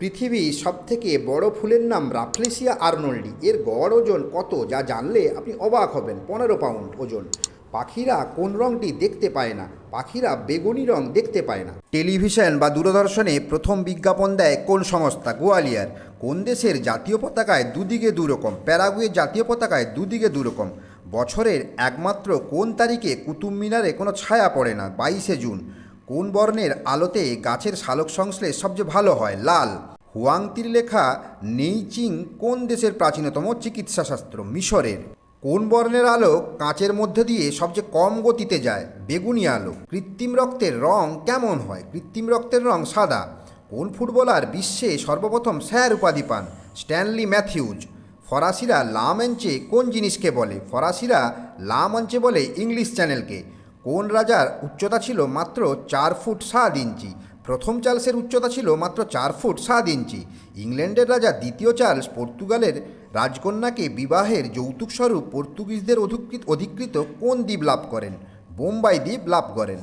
পৃথিবীর সবথেকে বড় ফুলের নাম রাফলেসিয়া আর্নল্ডি। এর গড় ওজন কত যা জানলে আপনি অবাক হবেন। পনেরো পাউন্ড ওজন। পাখিরা কোন রংটি দেখতে পায় না? পাখিরা বেগুনি রং দেখতে পায় না। টেলিভিশন বা দূরদর্শনে প্রথম বিজ্ঞাপন দেয় কোন সংস্থা? গোয়ালিয়ার। কোন দেশের জাতীয় পতাকায় দুদিকে দুরকম? প্যারাগুয়ের জাতীয় পতাকায় দুদিকে দুরকম? বছরের একমাত্র কোন তারিখে কুতুব মিনারে কোনো ছায়া পড়ে না? বাইশে জুন। কোন বর্ণের আলোতে গাছের শালক সংশ্লেষ সবচেয়ে ভালো হয়? লাল। হুয়াংতির লেখা নেইচিং কোন দেশের প্রাচীনতম চিকিৎসাশাস্ত্র? মিশরের। কোন বর্ণের আলো কাঁচের মধ্যে দিয়ে সবচেয়ে কম গতিতে যায়? বেগুনি আলো কৃত্রিম রক্তের রং কেমন হয়? কৃত্রিম রক্তের রং সাদা। কোন ফুটবলার বিশ্বে সর্বপ্রথম স্যার উপাধি পান? Stanley Matthews. ফরাসিরা লা মঞ্চে কোন জিনিসকে বলে? ফরাসিরা লা মঞ্চে বলে ইংলিশ চ্যানেলকে। কোন রাজার উচ্চতা ছিল মাত্র চার ফুট সাত ইঞ্চি? প্রথম চার্লসের উচ্চতা ছিল মাত্র চার ফুট সাত ইঞ্চি। ইংল্যান্ডের রাজা দ্বিতীয় চার্লস পর্তুগালের রাজকন্যাকে বিবাহের যৌতুক স্বরূপ পর্তুগিজদের অধিকৃত কোন দ্বীপ লাভ করেন? বোম্বাই দ্বীপ লাভ করেন।